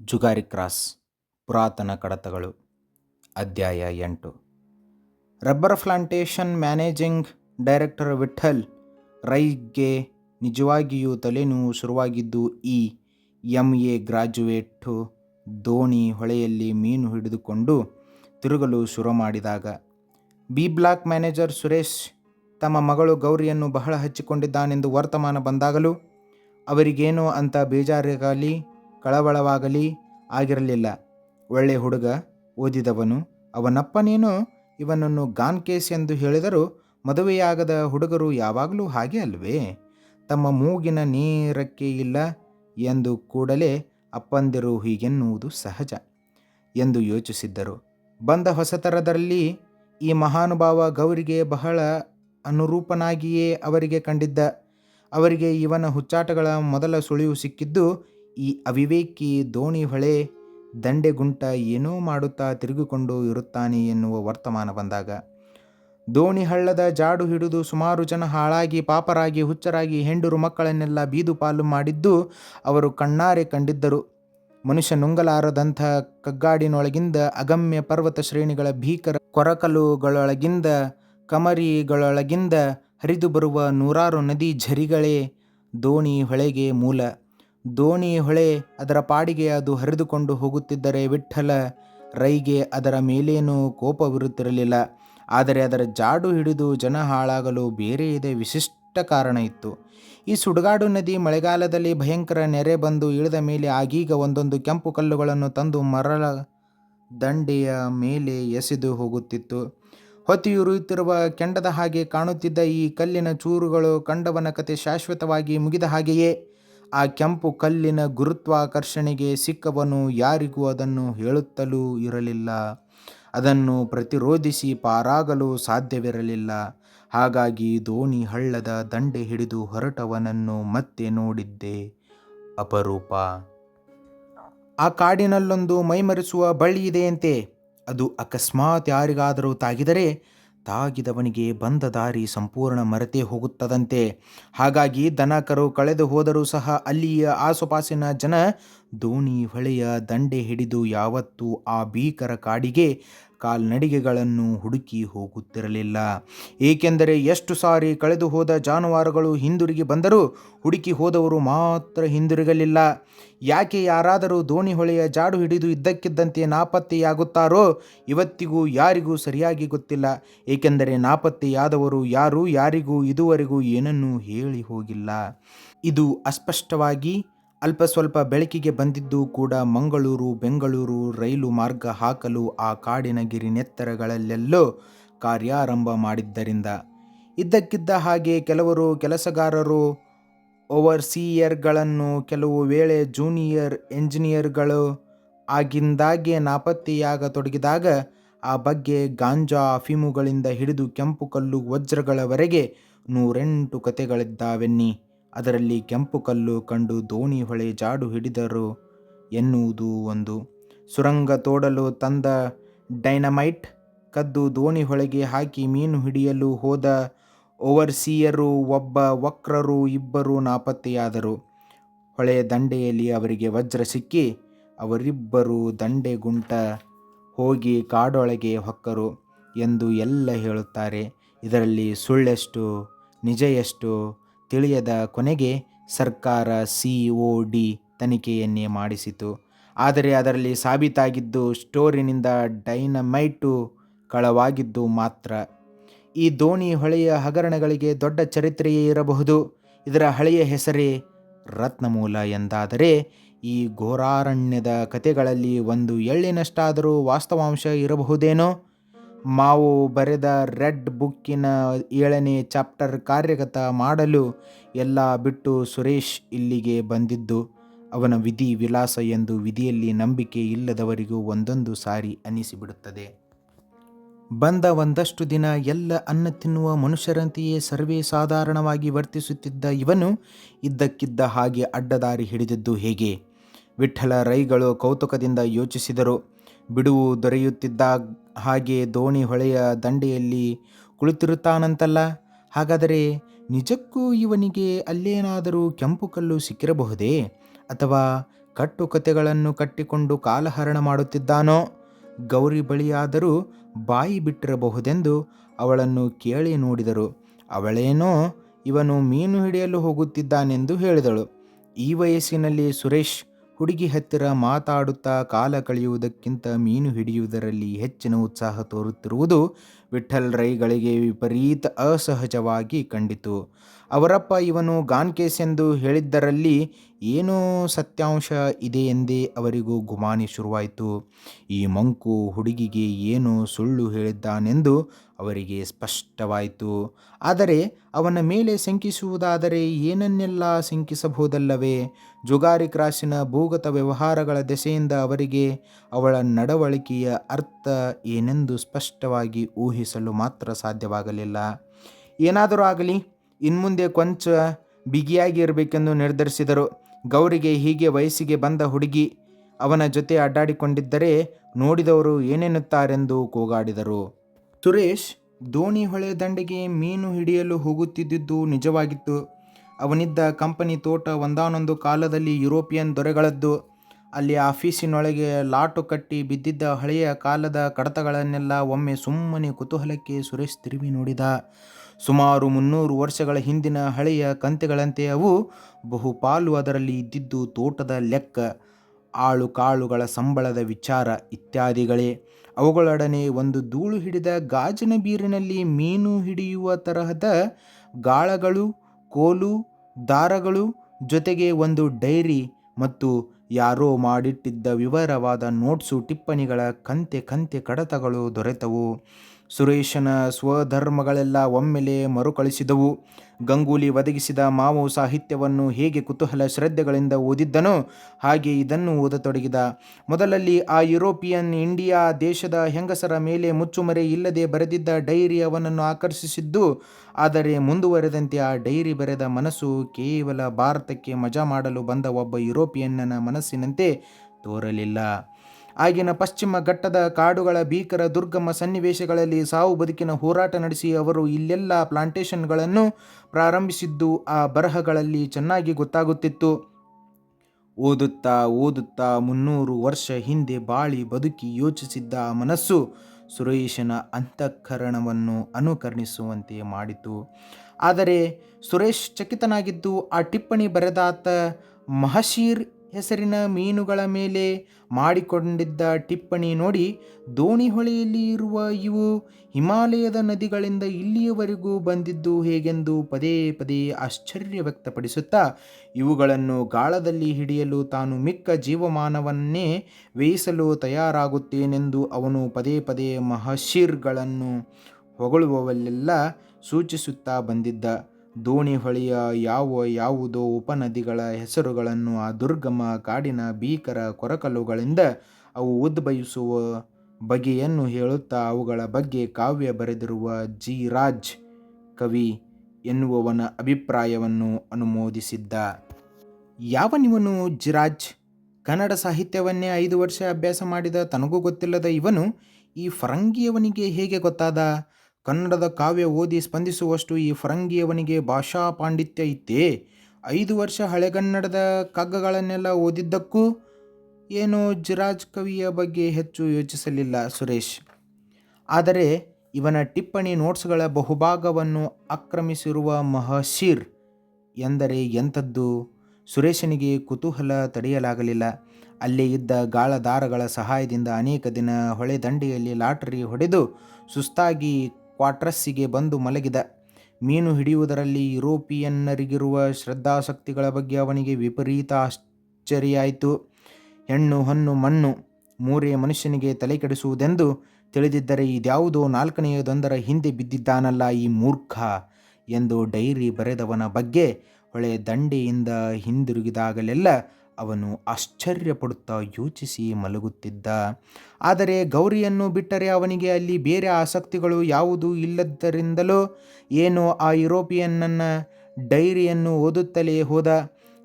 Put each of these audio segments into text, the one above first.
Jugari cross, ಪುರಾತನ ಕಡತಗಳು. ಅಧ್ಯಾಯ ಎಂಟು. Rubber plantation managing director Vittal ರೈಗೆ ನಿಜವಾಗಿಯೂ ತಲೆನೋವು ಶುರುವಾಗಿದ್ದು, ಈ ಎಂ ಎ ಗ್ರಾಜ್ಯುವೇಟು ದೋಣಿ ಹೊಳೆಯಲ್ಲಿ ಮೀನು ಹಿಡಿದುಕೊಂಡು ತಿರುಗಲು ಶುರು ಮಾಡಿದಾಗ, ಬಿ ಬ್ಲಾಕ್ ಮ್ಯಾನೇಜರ್ ಸುರೇಶ್ ತಮ್ಮ ಮಗಳು ಗೌರಿಯನ್ನು ಬಹಳ ಹಚ್ಚಿಕೊಂಡಿದ್ದಾನೆಂದು ವರ್ತಮಾನ ಬಂದಾಗಲೂ, ಅವರಿಗೇನೋ ಅಂತ ಬೇಜಾರಾಗಲಿ ಕಳವಳವಾಗಲಿ ಆಗಿರಲಿಲ್ಲ. ಒಳ್ಳೆ ಹುಡುಗ ಓದಿದವನು. ಅವನಪ್ಪನೇನು ಇವನನ್ನು ಗಾನ್ ಕೇಸ್ ಎಂದು ಹೇಳಿದರೂ ಮದುವೆಯಾಗದ ಹುಡುಗರು ಯಾವಾಗಲೂ ಹಾಗೆ ಅಲ್ವೇ? ತಮ್ಮ ಮೂಗಿನ ನೇರಕ್ಕೆ ಇಲ್ಲ ಎಂದು ಕೂಡಲೇ ಅಪ್ಪಂದಿರು ಹೀಗೆನ್ನುವುದು ಸಹಜ ಎಂದು ಯೋಚಿಸಿದ್ದರು. ಬಂದ ಹೊಸತರದಲ್ಲಿ ಈ ಮಹಾನುಭಾವ ಗೌರಿಗೆ ಬಹಳ ಅನುರೂಪನಾಗಿಯೇ ಅವರಿಗೆ ಕಂಡಿದ್ದ. ಅವರಿಗೆ ಇವನ ಹುಚ್ಚಾಟಗಳ ಮೊದಲ ಸುಳಿವು ಸಿಕ್ಕಿದ್ದು ಈ ಅವಿವೇಕಿ ದೋಣಿ ಹೊಳೆ ದಂಡೆಗುಂಟ ಏನೋ ಮಾಡುತ್ತಾ ತಿರುಗಿಕೊಂಡು ಇರುತ್ತಾನೆ ಎನ್ನುವ ವರ್ತಮಾನ ಬಂದಾಗ. ದೋಣಿ ಹಳ್ಳದ ಜಾಡು ಹಿಡಿದು ಸುಮಾರು ಜನ ಹಾಳಾಗಿ ಪಾಪರಾಗಿ ಹುಚ್ಚರಾಗಿ ಹೆಂಡರು ಮಕ್ಕಳನ್ನೆಲ್ಲ ಬೀದು ಪಾಲು ಮಾಡಿದ್ದು ಅವರು ಕಣ್ಣಾರೆ ಕಂಡಿದ್ದರು. ಮನುಷ್ಯ ನುಂಗಲಾರದಂಥ ಕಗ್ಗಾಡಿನೊಳಗಿಂದ ಅಗಮ್ಯ ಪರ್ವತ ಶ್ರೇಣಿಗಳ ಭೀಕರ ಕೊರಕಲುಗಳೊಳಗಿಂದ ಕಮರಿಗಳೊಳಗಿಂದ ಹರಿದು ಬರುವ ನೂರಾರು ನದಿ ಝರಿಗಳೇ ದೋಣಿ ಹೊಳೆಗೆ ಮೂಲ. ದೋಣಿ ಹೊಳೆ ಅದರ ಪಾಡಿಗೆ ಅದು ಹರಿದುಕೊಂಡು ಹೋಗುತ್ತಿದ್ದರೆ ವಿಠ್ಠಲ ರೈಗೆ ಅದರ ಮೇಲೇನೂ ಕೋಪವಿರುತ್ತಿರಲಿಲ್ಲ. ಆದರೆ ಅದರ ಜಾಡು ಹಿಡಿದು ಜನ ಹಾಳಾಗಲು ಇದೆ ವಿಶಿಷ್ಟ ಕಾರಣ ಇತ್ತು. ಈ ಸುಡುಗಾಡು ನದಿ ಮಳೆಗಾಲದಲ್ಲಿ ಭಯಂಕರ ನೆರೆ ಬಂದು ಇಳಿದ ಮೇಲೆ ಆಗೀಗ ಒಂದೊಂದು ಕೆಂಪು ಕಲ್ಲುಗಳನ್ನು ತಂದು ಮರಳ ದಂಡೆಯ ಮೇಲೆ ಎಸೆದು ಹೋಗುತ್ತಿತ್ತು. ಹೊತ್ತಿಯುರಿಯುತ್ತಿರುವ ಕೆಂಡದ ಹಾಗೆ ಕಾಣುತ್ತಿದ್ದ ಈ ಕಲ್ಲಿನ ಚೂರುಗಳು ಕಂಡವನ ಕತೆ ಶಾಶ್ವತವಾಗಿ ಮುಗಿದ ಹಾಗೆಯೇ ಆ ಕೆಂಪು ಕಲ್ಲಿನ ಗುರುತ್ವಾಕರ್ಷಣೆಗೆ ಸಿಕ್ಕವನು ಯಾರಿಗೂ ಅದನ್ನು ಹೇಳುತ್ತಲೂ ಇರಲಿಲ್ಲ. ಅದನ್ನು ಪ್ರತಿರೋಧಿಸಿ ಪಾರಾಗಲು ಸಾಧ್ಯವಿರಲಿಲ್ಲ. ಹಾಗಾಗಿ ದೋಣಿ ಹಳ್ಳದ ದಂಡೆ ಹಿಡಿದು ಹೊರಟವನನ್ನು ಮತ್ತೆ ನೋಡಿದ್ದೆ. ಅಪರೂಪ. ಆ ಕಾಡಿನಲ್ಲೊಂದು ಮೈಮರೆಸುವ ಬಳ್ಳಿ ಇದೆಯಂತೆ. ಅದು ಅಕಸ್ಮಾತ್ ಯಾರಿಗಾದರೂ ತಾಗಿದರೆ ತಾಗಿದವನಿಗೆ ಬಂದ ದಾರಿ ಸಂಪೂರ್ಣ ಮರೆತೇ ಹೋಗುತ್ತದಂತೆ. ಹಾಗಾಗಿ ದನಕರು ಕಳೆದು ಹೋದರೂ ಸಹ ಅಲ್ಲಿಯ ಆಸುಪಾಸಿನ ಜನ ದೋಣಿ ಹೊಳೆಯ ದಂಡೆ ಹಿಡಿದು ಯಾವತ್ತೂ ಆ ಭೀಕರ ಕಾಡಿಗೆ ಕಾಲ್ನಡಿಗೆಗಳನ್ನು ಹುಡುಕಿ ಹೋಗುತ್ತಿರಲಿಲ್ಲ. ಏಕೆಂದರೆ ಎಷ್ಟು ಸಾರಿ ಕಳೆದು ಹೋದ ಜಾನುವಾರುಗಳು ಹಿಂದಿರುಗಿ ಬಂದರೂ ಹುಡುಕಿ ಹೋದವರು ಮಾತ್ರ ಹಿಂದಿರುಗಲಿಲ್ಲ. ಯಾಕೆ ಯಾರಾದರೂ ದೋಣಿ ಹೊಳೆಯ ಜಾಡು ಹಿಡಿದು ಇದ್ದಕ್ಕಿದ್ದಂತೆ ನಾಪತ್ತೆಯಾಗುತ್ತಾರೋ ಇವತ್ತಿಗೂ ಯಾರಿಗೂ ಸರಿಯಾಗಿ ಗೊತ್ತಿಲ್ಲ. ಏಕೆಂದರೆ ನಾಪತ್ತೆಯಾದವರು ಯಾರು ಯಾರಿಗೂ ಇದುವರೆಗೂ ಏನನ್ನೂ ಹೇಳಿ ಹೋಗಿಲ್ಲ. ಇದು ಅಸ್ಪಷ್ಟವಾಗಿ ಅಲ್ಪ ಸ್ವಲ್ಪ ಬೆಳಕಿಗೆ ಬಂದಿದ್ದು ಕೂಡ ಮಂಗಳೂರು, ಬೆಂಗಳೂರು ರೈಲು ಮಾರ್ಗ ಹಾಕಲು ಆ ಕಾಡಿನ ಗಿರಿನೆತ್ತರಗಳಲ್ಲೆಲ್ಲೋ ಕಾರ್ಯಾರಂಭ ಮಾಡಿದ್ದರಿಂದ. ಇದ್ದಕ್ಕಿದ್ದ ಹಾಗೆ ಕೆಲವರು ಕೆಲಸಗಾರರು, ಓವರ್ಸೀಯರ್ಗಳನ್ನು, ಕೆಲವು ವೇಳೆ ಜೂನಿಯರ್ ಎಂಜಿನಿಯರ್ಗಳು ಆಗಿಂದಾಗೆ ನಾಪತ್ತೆಯಾಗತೊಡಗಿದಾಗ ಆ ಬಗ್ಗೆ ಗಾಂಜಾ ಅಫೀಮುಗಳಿಂದ ಹಿಡಿದು ಕೆಂಪು ಕಲ್ಲು ವಜ್ರಗಳವರೆಗೆ ನೂರೆಂಟು ಕತೆಗಳಿದ್ದಾವೆನ್ನಿ. ಅದರಲ್ಲಿ ಕೆಂಪು ಕಲ್ಲು ಕಂಡು ದೋಣಿ ಹೊಳೆ ಜಾಡು ಹಿಡಿದರು ಎನ್ನುವುದು ಒಂದು. ಸುರಂಗ ತೋಡಲು ತಂದ ಡೈನಮೈಟ್ ಕದ್ದು ದೋಣಿ ಹೊಳೆಗೆ ಹಾಕಿ ಮೀನು ಹಿಡಿಯಲು ಹೋದ ಓವರ್ಸೀಯರು ಒಬ್ಬ ವಕ್ರರು ಇಬ್ಬರು ನಾಪತ್ತೆಯಾದರು. ಹೊಳೆಯ ದಂಡೆಯಲ್ಲಿ ಅವರಿಗೆ ವಜ್ರ ಸಿಕ್ಕಿ ಅವರಿಬ್ಬರು ದಂಡೆ ಗುಂಟ ಹೋಗಿ ಕಾಡೊಳಗೆ ಹೊಕ್ಕರು ಎಂದು ಎಲ್ಲ ಹೇಳುತ್ತಾರೆ. ಇದರಲ್ಲಿ ಸುಳ್ಳೆಷ್ಟು ನಿಜ ಎಷ್ಟು ತಿಳಿಯದ ಕೊನೆಗೆ ಸರ್ಕಾರ ಸಿ ಒ ಡಿ ತನಿಖೆಯನ್ನೇ ಮಾಡಿಸಿತು. ಆದರೆ ಅದರಲ್ಲಿ ಸಾಬೀತಾಗಿದ್ದು ಸ್ಟೋರಿನಿಂದ ಡೈನಮೈಟು ಕಳವಾಗಿದ್ದು ಮಾತ್ರ. ಈ ದೋಣಿ ಹೊಳೆಯ ಹಗರಣಗಳಿಗೆ ದೊಡ್ಡ ಚರಿತ್ರೆಯೇ ಇರಬಹುದು. ಇದರ ಹಳೆಯ ಹೆಸರೇ ರತ್ನಮೂಲ ಎಂದಾದರೆ ಈ ಘೋರಾರಣ್ಯದ ಕತೆಗಳಲ್ಲಿ ಒಂದು ಎಳ್ಳಿನಷ್ಟಾದರೂ ವಾಸ್ತವಾಂಶ ಇರಬಹುದೇನೋ? ಮಾವು ಬರೆದ ರೆಡ್ ಬುಕ್ಕಿನ ಏಳನೇ ಚಾಪ್ಟರ್ ಕಾರ್ಯಗತ ಮಾಡಲು ಎಲ್ಲ ಬಿಟ್ಟು ಸುರೇಶ್ ಇಲ್ಲಿಗೆ ಬಂದಿದ್ದು, ಅವನ ವಿಧಿ ವಿಲಾಸ ಎಂದು ವಿಧಿಯಲ್ಲಿ ನಂಬಿಕೆ ಇಲ್ಲದವರಿಗೂ ಒಂದೊಂದು ಸಾರಿ ಅನಿಸಿಬಿಡುತ್ತದೆ. ಬಂದ ಒಂದಷ್ಟು ದಿನ ಎಲ್ಲ ಅನ್ನ ತಿನ್ನುವ ಮನುಷ್ಯರಂತೆಯೇ ಸರ್ವೇ ಸಾಧಾರಣವಾಗಿ ವರ್ತಿಸುತ್ತಿದ್ದ ಇವನು ಇದ್ದಕ್ಕಿದ್ದ ಹಾಗೆ ಅಡ್ಡದಾರಿ ಹಿಡಿದಿದ್ದು ಹೇಗೆ? ವಿಠ್ಠಲ ರೈಗಳು ಕೌತುಕದಿಂದ ಯೋಚಿಸಿದರು. ಬಿಡುವು ದೊರೆಯುತ್ತಿದ್ದ ಹಾಗೆ ದೋಣಿ ಹೊಳೆಯ ದಂಡೆಯಲ್ಲಿ ಕುಳಿತಿರುತ್ತಾನಂತಲ್ಲ? ಹಾಗಾದರೆ ನಿಜಕ್ಕೂ ಇವನಿಗೆ ಅಲ್ಲೇನಾದರೂ ಕೆಂಪು ಕಲ್ಲು ಸಿಕ್ಕಿರಬಹುದೇ? ಅಥವಾ ಕಟ್ಟು ಕತೆಗಳನ್ನು ಕಟ್ಟಿಕೊಂಡು ಕಾಲಹರಣ ಮಾಡುತ್ತಿದ್ದಾನೋ? ಗೌರಿ ಬಳಿಯಾದರೂ ಬಾಯಿ ಬಿಟ್ಟಿರಬಹುದೆಂದು ಅವಳನ್ನು ಕೇಳಿ ನೋಡಿದರು. ಅವಳೇನೋ ಇವನು ಮೀನು ಹಿಡಿಯಲು ಹೋಗುತ್ತಿದ್ದಾನೆಂದು ಹೇಳಿದಳು. ಈ ವಯಸ್ಸಿನಲ್ಲಿ ಸುರೇಶ್ ಹುಡುಗಿ ಹತ್ತಿರ ಮಾತಾಡುತ್ತಾ ಕಾಲ ಕಳೆಯುವುದಕ್ಕಿಂತ ಮೀನು ಹಿಡಿಯುವುದರಲ್ಲಿ ಹೆಚ್ಚಿನ ಉತ್ಸಾಹ ತೋರುತ್ತಿರುವುದು ವಿಠಲ್ ರೈಗಳಿಗೆ ವಿಪರೀತ ಅಸಹಜವಾಗಿ ಕಂಡಿತು. ಅವರಪ್ಪ ಇವನು ಗಾನ್ಕೇಸ್ ಎಂದು ಹೇಳಿದ್ದರಲ್ಲಿ ಏನೋ ಸತ್ಯಾಂಶ ಇದೆ ಎಂದೇ ಅವರಿಗೂ ಗುಮಾನಿ ಶುರುವಾಯಿತು. ಈ ಮಂಕು ಹುಡುಗಿಗೆ ಏನು ಸುಳ್ಳು ಹೇಳಿದ್ದಾನೆಂದು ಅವರಿಗೆ ಸ್ಪಷ್ಟವಾಯಿತು. ಆದರೆ ಅವನ ಮೇಲೆ ಶಂಕಿಸುವುದಾದರೆ ಏನನ್ನೆಲ್ಲ ಶಂಕಿಸಬಹುದಲ್ಲವೇ? ಜುಗಾರಿ ಕ್ರಾಸಿನ ಭೂಗತ ವ್ಯವಹಾರಗಳ ದೆಸೆಯಿಂದ ಅವರಿಗೆ ಅವಳ ನಡವಳಿಕೆಯ ಅರ್ಥ ಏನೆಂದು ಸ್ಪಷ್ಟವಾಗಿ ಊಹಿಸಲು ಮಾತ್ರ ಸಾಧ್ಯವಾಗಲಿಲ್ಲ. ಏನಾದರೂ ಆಗಲಿ ಇನ್ಮುಂದೆ ಕೊಂಚ ಬಿಗಿಯಾಗಿ ಇರಬೇಕೆಂದು ನಿರ್ಧರಿಸಿದರು. ಗೌರಿಗೆ ಹೀಗೆ ವಯಸ್ಸಿಗೆ ಬಂದ ಹುಡುಗಿ ಅವನ ಜೊತೆ ಅಡ್ಡಾಡಿಕೊಂಡಿದ್ದರೆ ನೋಡಿದವರು ಏನೆನ್ನುತ್ತಾರೆಂದು ಕೂಗಾಡಿದರು. ಸುರೇಶ್, ದೋಣಿ ಹೊಳೆ ದಂಡೆಗೆ ಮೀನು ಹಿಡಿಯಲು ಹೋಗುತ್ತಿದ್ದುದು ನಿಜವಾಗಿತ್ತು. ಅವನಿದ್ದ ಕಂಪನಿ ತೋಟ ಒಂದಾನೊಂದು ಕಾಲದಲ್ಲಿ ಯುರೋಪಿಯನ್ ದೊರೆಗಳದ್ದು. ಅಲ್ಲಿ ಆಫೀಸಿನೊಳಗೆ ಲಾಟು ಕಟ್ಟಿ ಬಿದ್ದಿದ್ದ ಹಳೆಯ ಕಾಲದ ಕಡತಗಳನ್ನೆಲ್ಲ ಒಮ್ಮೆ ಸುಮ್ಮನೆ ಕುತೂಹಲಕ್ಕೆ ಸುರೇಶ್ ತಿರುವಿ ನೋಡಿದ. ಸುಮಾರು ಮುನ್ನೂರು ವರ್ಷಗಳ ಹಿಂದಿನ ಹಳೆಯ ಕಂತೆಗಳಂತೆ ಅವು ಬಹುಪಾಲು ಅದರಲ್ಲಿ ಇದ್ದಿದ್ದು ತೋಟದ ಲೆಕ್ಕ, ಆಳು ಕಾಳುಗಳ ಸಂಬಳದ ವಿಚಾರ ಇತ್ಯಾದಿಗಳೇ. ಅವುಗಳೊಡನೆ ಒಂದು ಧೂಳು ಹಿಡಿದ ಗಾಜಿನ ಬೀರಿನಲ್ಲಿ ಮೀನು ಹಿಡಿಯುವ ತರಹದ ಗಾಳಗಳು, ಕೋಲು, ದಾರಗಳು ಜೊತೆಗೆ ಒಂದು ಡೈರಿ ಮತ್ತು ಯಾರೋ ಮಾಡಿಟ್ಟಿದ್ದ ವಿವರವಾದ ನೋಟ್ಸು ಟಿಪ್ಪಣಿಗಳ ಕಂತೆ ಕಂತೆ ಕಡತಗಳು ದೊರೆತವು. ಸುರೇಶನ ಸ್ವಧರ್ಮಗಳೆಲ್ಲ ಒಮ್ಮೆಲೆ ಮರುಕಳಿಸಿದವು. ಗಂಗೂಲಿ ಒದಗಿಸಿದ ಮಾವು ಸಾಹಿತ್ಯವನ್ನು ಹೇಗೆ ಕುತೂಹಲ ಶ್ರದ್ಧೆಗಳಿಂದ ಓದಿದ್ದನೋ ಹಾಗೆ ಇದನ್ನು ಓದತೊಡಗಿದ. ಮೊದಲಲ್ಲಿ ಆ ಯುರೋಪಿಯನ್ ಇಂಡಿಯಾ ದೇಶದ ಹೆಂಗಸರ ಮೇಲೆ ಮುಚ್ಚುಮರೆ ಇಲ್ಲದೆ ಬರೆದಿದ್ದ ಡೈರಿ ಅವನನ್ನು ಆಕರ್ಷಿಸಿದ್ದು, ಆದರೆ ಮುಂದುವರೆದಂತೆ ಆ ಡೈರಿ ಬರೆದ ಮನಸ್ಸು ಕೇವಲ ಭಾರತಕ್ಕೆ ಮಜಾ ಮಾಡಲು ಬಂದ ಒಬ್ಬ ಯುರೋಪಿಯನ್ನನ ಮನಸ್ಸಿನಂತೆ ತೋರಲಿಲ್ಲ. ಆಗಿನ ಪಶ್ಚಿಮ ಘಟ್ಟದ ಕಾಡುಗಳ ಭೀಕರ ದುರ್ಗಮ ಸನ್ನಿವೇಶಗಳಲ್ಲಿ ಸಾವು ಬದುಕಿನ ಹೋರಾಟ ನಡೆಸಿ ಅವರು ಇಲ್ಲೆಲ್ಲ ಪ್ಲಾಂಟೇಶನ್ಗಳನ್ನು ಪ್ರಾರಂಭಿಸಿದ್ದು ಆ ಬರಹಗಳಲ್ಲಿ ಚೆನ್ನಾಗಿ ಗೊತ್ತಾಗುತ್ತಿತ್ತು. ಓದುತ್ತಾ ಓದುತ್ತಾ ಮುನ್ನೂರು ವರ್ಷ ಹಿಂದೆ ಬಾಳಿ ಬದುಕಿ ಯೋಚಿಸಿದ್ದ ಮನಸ್ಸು ಸುರೇಶನ ಅಂತಃಕರಣವನ್ನು ಅನುಕರಣಿಸುವಂತೆ ಮಾಡಿತು. ಆದರೆ ಸುರೇಶ್ ಚಕಿತನಾಗಿದ್ದು ಆ ಟಿಪ್ಪಣಿ ಬರೆದಾತ ಮಹಶೀರ್ ಹೆಸರಿನ ಮೀನುಗಳ ಮೇಲೆ ಮಾಡಿಕೊಂಡಿದ್ದ ಟಿಪ್ಪಣಿ ನೋಡಿ ದೋಣಿ ಹೊಳೆಯಲ್ಲಿ ಇರುವ ಇವು ಹಿಮಾಲಯದ ನದಿಗಳಿಂದ ಇಲ್ಲಿಯವರೆಗೂ ಬಂದಿದ್ದು ಹೇಗೆಂದು ಪದೇ ಪದೇ ಆಶ್ಚರ್ಯ ವ್ಯಕ್ತಪಡಿಸುತ್ತಾ, ಇವುಗಳನ್ನು ಗಾಳದಲ್ಲಿ ಹಿಡಿಯಲು ತಾನು ಮಿಕ್ಕ ಜೀವಮಾನವನ್ನೇ ವೇಯಿಸಲು ತಯಾರಾಗುತ್ತೇನೆಂದು ಅವನು ಪದೇ ಪದೇ ಮಹಶೀರ್ಗಳನ್ನು ಹೊಗಳುವವಲ್ಲೆಲ್ಲ ಸೂಚಿಸುತ್ತಾ ಬಂದಿದ್ದ. ದೋಣಿ ಹೊಳೆಯ ಯಾವ ಯಾವುದೋ ಉಪನದಿಗಳ ಹೆಸರುಗಳನ್ನು ಆ ದುರ್ಗಮ ಕಾಡಿನ ಭೀಕರ ಕೊರಕಲುಗಳಿಂದ ಅವು ಉದ್ಭವಿಸುವ ಬಗೆಯನ್ನು ಹೇಳುತ್ತಾ ಅವುಗಳ ಬಗ್ಗೆ ಕಾವ್ಯ ಬರೆದಿರುವ ಜಿ ರಾಜ್ ಕವಿ ಎನ್ನುವವನ ಅಭಿಪ್ರಾಯವನ್ನು ಅನುಮೋದಿಸಿದ್ದ. ಯಾವನಿವನು ಜಿರಾಜ್? ಕನ್ನಡ ಸಾಹಿತ್ಯವನ್ನೇ ಐದು ವರ್ಷ ಅಭ್ಯಾಸ ಮಾಡಿದ ತನಗೂ ಗೊತ್ತಿಲ್ಲದ ಇವನು ಈ ಫರಂಗಿಯವನಿಗೆ ಹೇಗೆ ಗೊತ್ತಾದ? ಕನ್ನಡದ ಕಾವ್ಯ ಓದಿ ಸ್ಪಂದಿಸುವಷ್ಟು ಈ ಫರಂಗಿಯವನಿಗೆ ಭಾಷಾ ಪಾಂಡಿತ್ಯ ಇತ್ತೇ? ಐದು ವರ್ಷ ಹಳೆಗನ್ನಡದ ಕಗ್ಗಗಳನ್ನೆಲ್ಲ ಓದಿದ್ದಕ್ಕೂ ಏನೋ ಜಿರಾಜ್ ಕವಿಯ ಬಗ್ಗೆ ಹೆಚ್ಚು ಯೋಚಿಸಲಿಲ್ಲ ಸುರೇಶ್. ಆದರೆ ಇವನ ಟಿಪ್ಪಣಿ ನೋಟ್ಸ್ಗಳ ಬಹುಭಾಗವನ್ನು ಆಕ್ರಮಿಸಿರುವ ಮಹಶೀರ್ ಎಂದರೆ ಎಂಥದ್ದು? ಸುರೇಶನಿಗೆ ಕುತೂಹಲ ತಡೆಯಲಾಗಲಿಲ್ಲ. ಅಲ್ಲೇ ಇದ್ದ ಗಾಳದಾರಗಳ ಸಹಾಯದಿಂದ ಅನೇಕ ದಿನ ಹೊಳೆ ದಂಡೆಯಲ್ಲಿ ಲಾಟರಿ ಹೊಡೆದು ಸುಸ್ತಾಗಿ ಕ್ವಾಟ್ರಸ್ಸಿಗೆ ಬಂದು ಮಲಗಿದ. ಮೀನು ಹಿಡಿಯುವುದರಲ್ಲಿ ಯುರೋಪಿಯನ್ನರಿಗಿರುವ ಶ್ರದ್ಧಾಸಕ್ತಿಗಳ ಬಗ್ಗೆ ಅವನಿಗೆ ವಿಪರೀತ ಆಶ್ಚರ್ಯಾಯಿತು ಹೆಣ್ಣು, ಹಣ್ಣು, ಮಣ್ಣು, ಮೂರೇ ಮನುಷ್ಯನಿಗೆ ತಲೆ ಕೆಡಿಸುವುದೆಂದು ತಿಳಿದಿದ್ದರೆ ಇದ್ಯಾವುದೋ ನಾಲ್ಕನೆಯದೊಂದರ ಹಿಂದೆ ಬಿದ್ದಿದ್ದಾನಲ್ಲ ಈ ಮೂರ್ಖ ಎಂದು ಡೈರಿ ಬರೆದವನ ಬಗ್ಗೆ ಹೊಳೆ ದಂಡೆಯಿಂದ ಹಿಂದಿರುಗಿದಾಗಲೆಲ್ಲ ಅವನು ಆಶ್ಚರ್ಯಪಡುತ್ತಾ ಯೋಚಿಸಿ ಮಲಗುತ್ತಿದ್ದ. ಆದರೆ ಗೌರಿಯನ್ನು ಬಿಟ್ಟರೆ ಅವನಿಗೆ ಅಲ್ಲಿ ಬೇರೆ ಆಸಕ್ತಿಗಳು ಯಾವುದೂ ಇಲ್ಲದರಿಂದಲೋ ಏನೋ ಆ ಯುರೋಪಿಯನ್ನನ ಡೈರಿಯನ್ನು ಓದುತ್ತಲೇ ಹೋದ.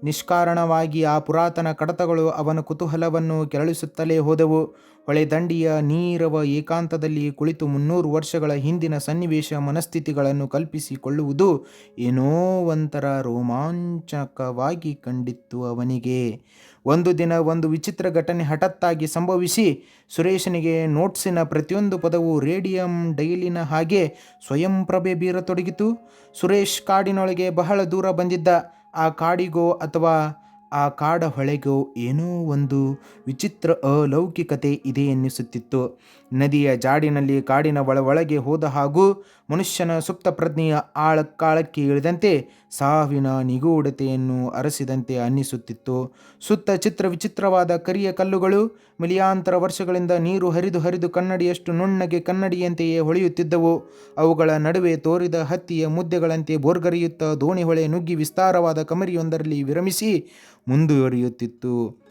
ನಿಷ್ಕಾರಣವಾಗಿ ಆ ಪುರಾತನ ಕಡತಗಳು ಅವನ ಕುತೂಹಲವನ್ನು ಕೆರಳಿಸುತ್ತಲೇ ಹೋದವು. ಹೊಳೆದಂಡಿಯ ನೀರವ ಏಕಾಂತದಲ್ಲಿ ಕುಳಿತು ಮುನ್ನೂರು ವರ್ಷಗಳ ಹಿಂದಿನ ಸನ್ನಿವೇಶ ಮನಸ್ಥಿತಿಗಳನ್ನು ಕಲ್ಪಿಸಿಕೊಳ್ಳುವುದು ಏನೋ ಒಂಥರ ರೋಮಾಂಚಕವಾಗಿ ಕಂಡಿತ್ತು ಅವನಿಗೆ. ಒಂದು ದಿನ ಒಂದು ವಿಚಿತ್ರ ಘಟನೆ ಹಠತ್ತಾಗಿ ಸಂಭವಿಸಿ ಸುರೇಶನಿಗೆ ನೋಟ್ಸಿನ ಪ್ರತಿಯೊಂದು ಪದವು ರೇಡಿಯಂ ಡೈಲಿನ ಹಾಗೆ ಸ್ವಯಂ ಪ್ರಭೆ ಬೀರತೊಡಗಿತು. ಸುರೇಶ್ ಕಾಡಿನೊಳಗೆ ಬಹಳ ದೂರ ಬಂದಿದ್ದ. ಆ ಕಾಡಿಗೋ ಅಥವಾ ಆ ಕಾಡ ಹೊಳೆಗೋ ಏನೋ ಒಂದು ವಿಚಿತ್ರ ಅಲೌಕಿಕತೆ ಇದೆ ಎನ್ನಿಸುತ್ತಿತ್ತು. ನದಿಯ ಜಾಡಿನಲ್ಲಿ ಕಾಡಿನ ಒಳ ಒಳಗೆ ಹೋದ ಹಾಗೂ ಮನುಷ್ಯನ ಸುಪ್ತ ಪ್ರಜ್ಞೆಯ ಆಳಕ್ಕಾಳಕ್ಕೆ ಇಳಿದಂತೆ ಸಾವಿನ ನಿಗೂಢತೆಯನ್ನು ಅರಸಿದಂತೆ ಅನ್ನಿಸುತ್ತಿತ್ತು. ಸುತ್ತ ಚಿತ್ರ ವಿಚಿತ್ರವಾದ ಕರಿಯ ಕಲ್ಲುಗಳು, ಮಿಲಿಯಾಂತರ ವರ್ಷಗಳಿಂದ ನೀರು ಹರಿದು ಹರಿದು ಕನ್ನಡಿಯಷ್ಟು ನುಣ್ಣಗೆ ಕನ್ನಡಿಯಂತೆಯೇ ಹೊಳೆಯುತ್ತಿದ್ದವು. ಅವುಗಳ ನಡುವೆ ತೋರಿದ ಹತ್ತಿಯ ಮುದ್ದೆಗಳಂತೆ ಬೋರ್ಗರಿಯುತ್ತ ದೋಣಿಹೊಳೆ ನುಗ್ಗಿ ವಿಸ್ತಾರವಾದ ಕಮರಿಯೊಂದರಲ್ಲಿ ವಿರಮಿಸಿ ಮುಂದುವರಿಯುತ್ತಿತ್ತು.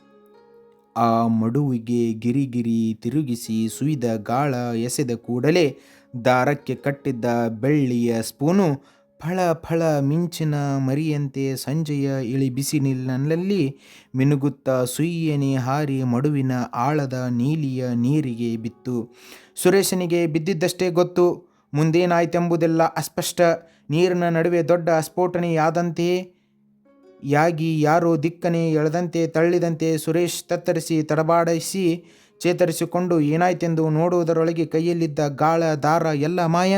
ಆ ಮಡುವಿಗೆ ಗಿರಿಗಿರಿ ತಿರುಗಿಸಿ ಸುಯ್ದ ಗಾಳ ಎಸೆದ ಕೂಡಲೇ ದಾರಕ್ಕೆ ಕಟ್ಟಿದ್ದ ಬೆಳ್ಳಿಯ ಸ್ಪೂನು ಫಳ ಫಳ ಮಿಂಚಿನ ಮರಿಯಂತೆ ಸಂಜೆಯ ಇಳಿ ಬಿಸಿ ಬಿಸಿಲಿನಲ್ಲಿ ಮಿನುಗುತ್ತಾ ಸುಯ್ಯನೆ ಹಾರಿ ಮಡುವಿನ ಆಳದ ನೀಲಿಯ ನೀರಿಗೆ ಬಿತ್ತು. ಸುರೇಶನಿಗೆ ಬಿದ್ದಿದ್ದಷ್ಟೇ ಗೊತ್ತು. ಮುಂದೇನಾಯ್ತೆಂಬುದೆಲ್ಲ ಅಸ್ಪಷ್ಟ. ನೀರಿನ ನಡುವೆ ದೊಡ್ಡ ಸ್ಫೋಟನೆಯಾದಂತೆಯೇ ಯಾಗಿ ಯಾರೋ ದಿಕ್ಕನೆ ಎಳೆದಂತೆ ತಳ್ಳಿದಂತೆ ಸುರೇಶ್ ತತ್ತರಿಸಿ ತಡಬಾಡಿಸಿ ಚೇತರಿಸಿಕೊಂಡು ಏನಾಯ್ತೆಂದು ನೋಡುವುದರೊಳಗೆ ಕೈಯಲ್ಲಿದ್ದ ಗಾಳ, ದಾರ ಎಲ್ಲ ಮಾಯ.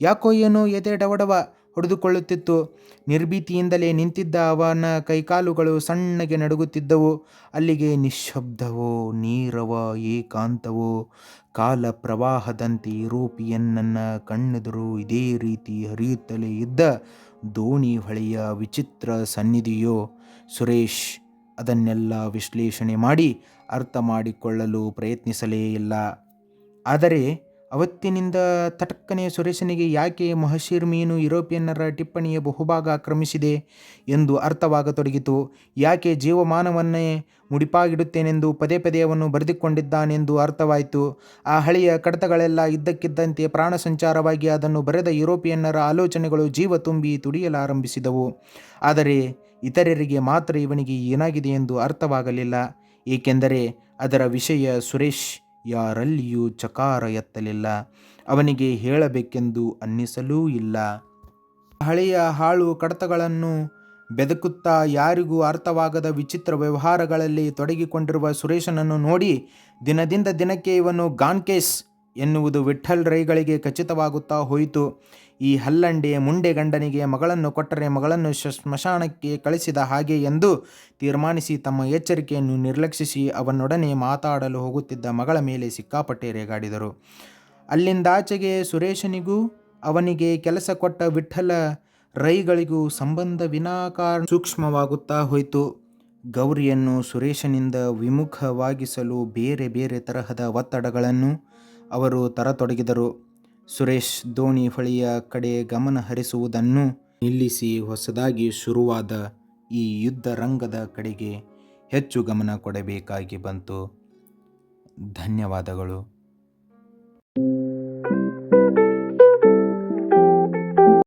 ಯಾಕೋ ಏನೋ ಎದೆ ಡವಡವ ಹೊಡೆದುಕೊಳ್ಳುತ್ತಿತ್ತು. ನಿರ್ಭೀತಿಯಿಂದಲೇ ನಿಂತಿದ್ದ ಅವನ ಕೈಕಾಲುಗಳು ಸಣ್ಣಗೆ ನಡುಗುತ್ತಿದ್ದವು. ಅಲ್ಲಿಗೆ ನಿಶ್ಶಬ್ದವೋ, ನೀರವ, ಏಕಾಂತವೋ, ಕಾಲ ಪ್ರವಾಹದಂತೆ ಯುರೋಪಿಯನ್ನನ ಕಣ್ಣೆದುರು ಇದೇ ರೀತಿ ಹರಿಯುತ್ತಲೇ ಇದ್ದ ದೋಣಿ ಹೊಳೆಯ ವಿಚಿತ್ರ ಸನ್ನಿಧಿಯೋ? ಸುರೇಶ್ ಅದನ್ನೆಲ್ಲ ವಿಶ್ಲೇಷಣೆ ಮಾಡಿ ಅರ್ಥ ಮಾಡಿಕೊಳ್ಳಲು ಪ್ರಯತ್ನಿಸಲೇ ಇಲ್ಲ. ಆದರೆ ಅವತ್ತಿನಿಂದ ತಟಕ್ಕನೆ ಸುರೇಶನಿಗೆ ಯಾಕೆ ಮಹಶೀರ್ ಮೀನು ಯುರೋಪಿಯನ್ನರ ಟಿಪ್ಪಣಿಯ ಬಹುಭಾಗ ಆಕ್ರಮಿಸಿದೆ ಎಂದು ಅರ್ಥವಾಗತೊಡಗಿತು. ಯಾಕೆ ಜೀವಮಾನವನ್ನೇ ಮುಡಿಪಾಗಿಡುತ್ತೇನೆಂದು ಪದೇ ಪದೇ ಅವನು ಬರೆದುಕೊಂಡಿದ್ದಾನೆಂದು ಅರ್ಥವಾಯಿತು. ಆ ಹಳೆಯ ಕಡತಗಳೆಲ್ಲ ಇದ್ದಕ್ಕಿದ್ದಂತೆ ಪ್ರಾಣ ಸಂಚಾರವಾಗಿ ಅದನ್ನು ಬರೆದ ಯುರೋಪಿಯನ್ನರ ಆಲೋಚನೆಗಳು ಜೀವ ತುಂಬಿ ತುಡಿಯಲಾರಂಭಿಸಿದವು. ಆದರೆ ಇತರರಿಗೆ ಮಾತ್ರ ಇವನಿಗೆ ಏನಾಗಿದೆ ಎಂದು ಅರ್ಥವಾಗಲಿಲ್ಲ. ಏಕೆಂದರೆ ಅದರ ವಿಷಯ ಸುರೇಶ್ ಯಾರಲ್ಲಿಯೂ ಚಕಾರ ಎತ್ತಲಿಲ್ಲ. ಅವನಿಗೆ ಹೇಳಬೇಕೆಂದು ಅನ್ನಿಸಲೂ ಇಲ್ಲ. ಹಳೆಯ ಹಾಳು ಕಡತಗಳನ್ನು ಬೆದಕುತ್ತಾ ಯಾರಿಗೂ ಅರ್ಥವಾಗದ ವಿಚಿತ್ರ ವ್ಯವಹಾರಗಳಲ್ಲಿ ತೊಡಗಿಕೊಂಡಿರುವ ಸುರೇಶನನ್ನು ನೋಡಿ ದಿನದಿಂದ ದಿನಕ್ಕೆ ಇವನು ಗಾನ್ಕೇಸ್ ಎನ್ನುವುದು ವಿಠಲ್ ರೈಗಳಿಗೆ ಖಚಿತವಾಗುತ್ತಾ ಹೋಯಿತು. ಈ ಹಲ್ಲಂಡೆ ಮುಂಡೆ ಗಂಡನಿಗೆ ಮಗಳನ್ನು ಕೊಟ್ಟರೆ ಮಗಳನ್ನು ಸ್ಮಶಾನಕ್ಕೆ ಕಳಿಸಿದ ಹಾಗೆ ಎಂದು ತೀರ್ಮಾನಿಸಿ ತಮ್ಮ ಎಚ್ಚರಿಕೆಯನ್ನು ನಿರ್ಲಕ್ಷಿಸಿ ಅವನೊಡನೆ ಮಾತಾಡಲು ಹೋಗುತ್ತಿದ್ದ ಮಗಳ ಮೇಲೆ ಸಿಕ್ಕಾಪಟ್ಟೆ ರೇಗಾಡಿದರು. ಅಲ್ಲಿಂದಾಚೆಗೆ ಸುರೇಶನಿಗೂ ಅವನಿಗೆ ಕೆಲಸ ಕೊಟ್ಟ ವಿಠ್ಠಲ ರೈಗಳಿಗೂ ಸಂಬಂಧ ವಿನಾಕಾರ ಸೂಕ್ಷ್ಮವಾಗುತ್ತಾ ಹೋಯಿತು. ಗೌರಿಯನ್ನು ಸುರೇಶನಿಂದ ವಿಮುಖವಾಗಿಸಲು ಬೇರೆ ಬೇರೆ ತರಹದ ಒತ್ತಡಗಳನ್ನು ಅವರು ತರತೊಡಗಿದರು. ಸುರೇಶ್ ದೋಣಿ ಹೊಳೆಯ ಕಡೆ ಗಮನ ಹರಿಸುವುದನ್ನು ನಿಲ್ಲಿಸಿ ಹೊಸದಾಗಿ ಶುರುವಾದ ಈ ಯುದ್ಧ ರಂಗದ ಕಡೆಗೆ ಹೆಚ್ಚು ಗಮನ ಕೊಡಬೇಕಾಗಿ ಬಂತು. ಧನ್ಯವಾದಗಳು.